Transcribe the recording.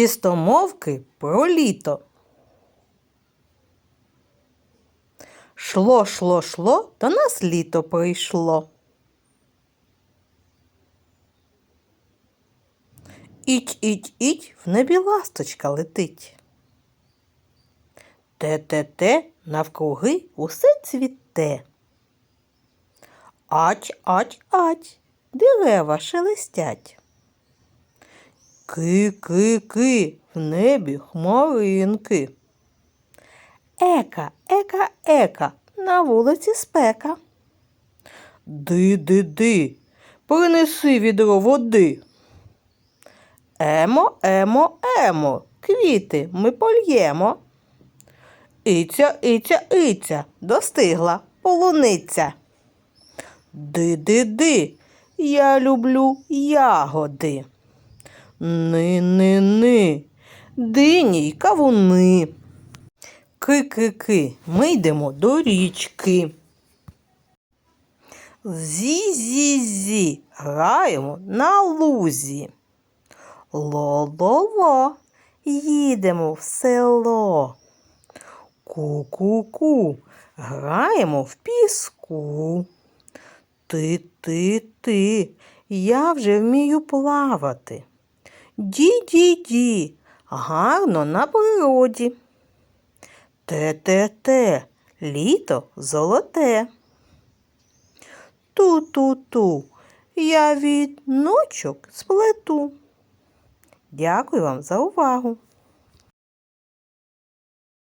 Чистомовки про літо. Шло, шло, шло, до нас літо прийшло. Іть, іть, іть, в небі ласточка летить. Те-те-те, навкруги усе цвіте. Ать, ать, ать, дерева шелестять. Ки, ки, ки, в небі хмаринки. Ека, ека, ека, на вулиці спека. Ди, ди, ди, принеси відро води. Емо, емо, емо, квіти ми польємо. Іця, іця, іця, достигла полуниця. Ди, ди, ди, я люблю ягоди. Ни, ни, ни, дині й кавуни. Ки-ки-ки, ми йдемо до річки. Зі-зі-зі, граємо на лузі. Ло-ло-ло, їдемо в село. Ку-ку-ку, граємо в піску. Ти-ти-ти, я вже вмію плавати. Ді-ді-ді, гарно на природі. Те-те-те, літо золоте. Ту-ту-ту, я від ночок сплету. Дякую вам за увагу.